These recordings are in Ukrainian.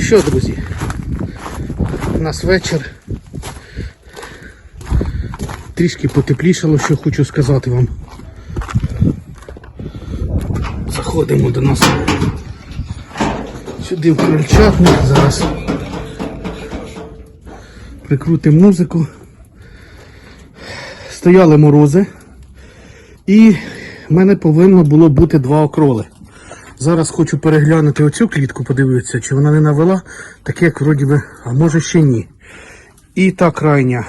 Що, друзі? У нас вечір. Трішки потеплішало, що хочу сказати вам. Заходимо до нас сюди в крольчатник. Зараз прикрутимо музику. Стояли морози. І в мене повинно було бути два окроли. Зараз хочу переглянути оцю клітку, подивитися, чи вона не навела, таке як вроді би, а може ще ні. І та крайня.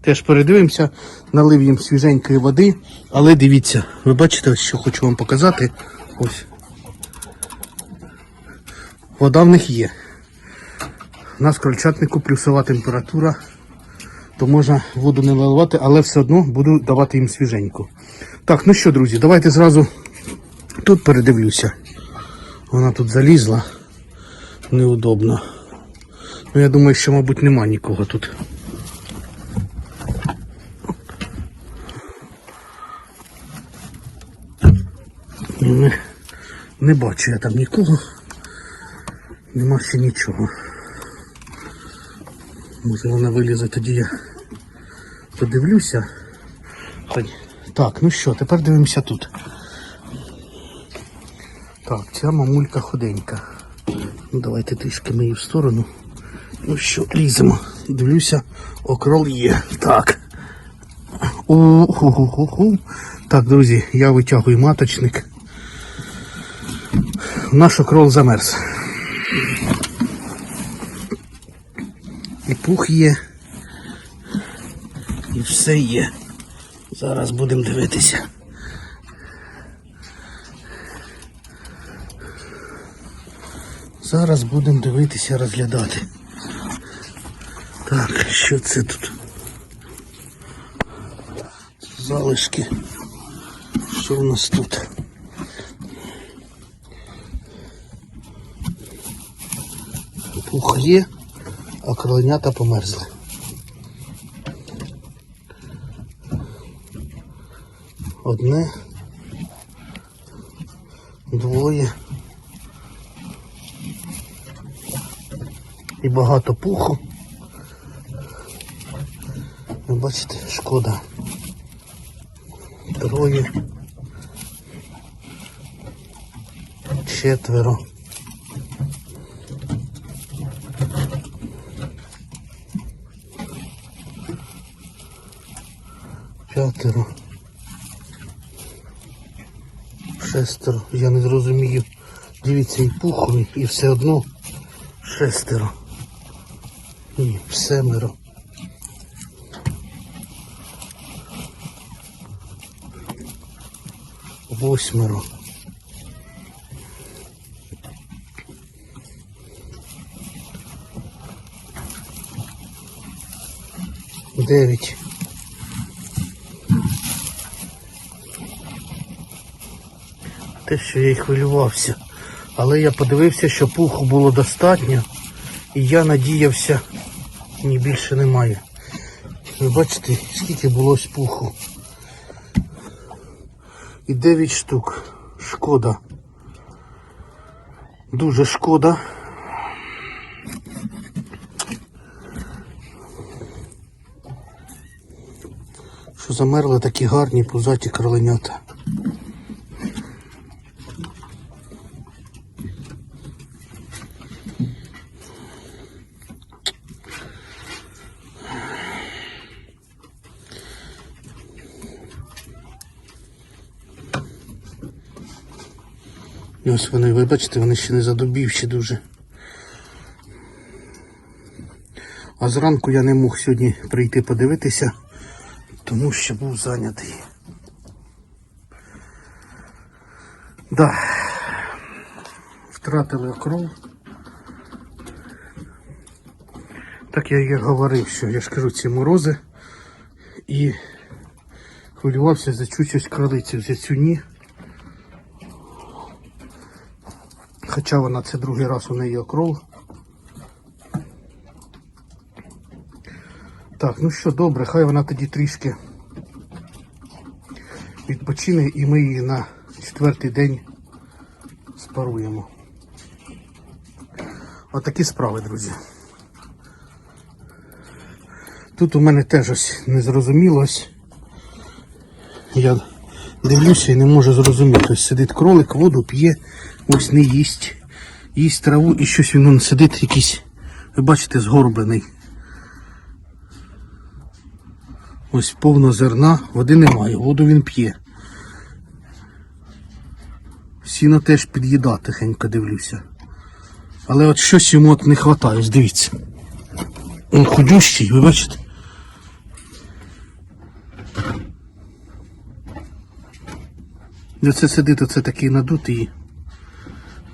Теж передивимося, налив їм свіженької води, але дивіться, ви бачите, що хочу вам показати. Ось. Вода в них є. У нас крольчатнику плюсова температура, то можна воду не наливати, але все одно буду давати їм свіженьку. Так, ну що, друзі, давайте зразу тут передивлюся. Вона тут залізла. Неудобно. Ну, я думаю, що, мабуть, нема нікого тут. Не, не бачу я там нікого. Нема ще нічого. Може вона вилізе, тоді я подивлюся. Так, ну що, тепер дивимося тут. Так, ця мамулька худенька. Ну, давайте трішки ми її в сторону. Ну що, ліземо. Дивлюся, окрол є. Так. о ху ху ху ху Так, друзі, я витягую маточник. Наш окрол замерз. І пух є. І все є. Зараз будемо дивитися. Зараз будемо дивитися, розглядати. Так, що це тут? Залишки. Що в нас тут? Пух є, а кроленята померзли. Одне, двоє. І багато пуху. Ви бачите, шкода. Троє. Четверо. П'ятеро. Шестеро. Я не зрозумію. Дивіться, і пухові, і все одно шестеро. Семеро. Восьмеро. Дев'ять. Те, що я й хвилювався. Але я подивився, що пуху було достатньо. І я надіявся, ні більше немає. Ви бачите, скільки було пуху. І 9 штук. Шкода. Дуже шкода. Що замерли такі гарні пузаті кроленята. І ось вони, ви бачите, вони ще не задубівші дуже. А зранку я не мог сьогодні прийти подивитися, тому що був зайнятий. Да. Втратили кров. Так я і говорив, що я ж кажу, ці морози і хвилювався за цю щось кролицю, за цю ні. Хоча вона це другий раз у неї окрол. Так, ну що, добре, хай вона тоді трішки відпочине і ми її на четвертий день спаруємо. Отакі справи, друзі. Тут у мене теж ось незрозуміло. Я дивлюся і не можу зрозуміти. Ось сидить кролик, воду п'є, ось не їсть. Їсть траву і щось він сидить якийсь, ви бачите, згорблений. Ось повно зерна, води немає, воду він п'є. Сіно теж під'їда тихенько дивлюся. Але от щось йому от не вистачає, дивіться. Він худющий, ви бачите? Оце сидить оце такий надутий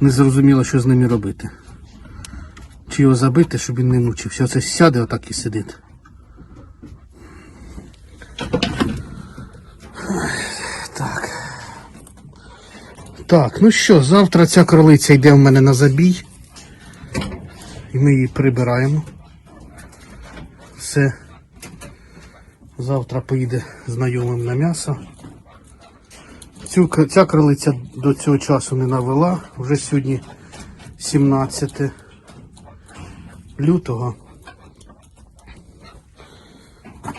не зрозуміло, що з ними робити. Чи його забити, щоб він не мучився. Оце сяде отак і сидить. Так. Так, ну що, завтра ця кролиця йде в мене на забій. І ми її прибираємо. Все. Завтра поїде знайомим на м'ясо. Цю, ця кролиця до цього часу не навела. Вже сьогодні 17 лютого.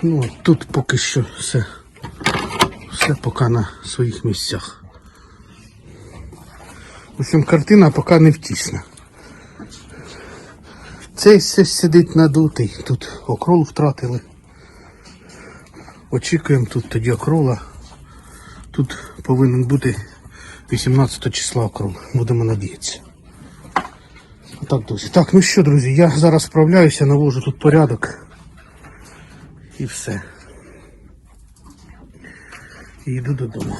Ну, тут поки що все, все поки на своїх місцях. В общем, картина поки не втісна. Цей все сидить надутий. Тут окрол втратили. Очікуємо тут тоді окрола. Тут повинен бути 18 числа округ, Будемо надіятися. Так, друзі. Так, ну що, друзі, я зараз справляюся, навожу тут порядок. І все. І йду додому.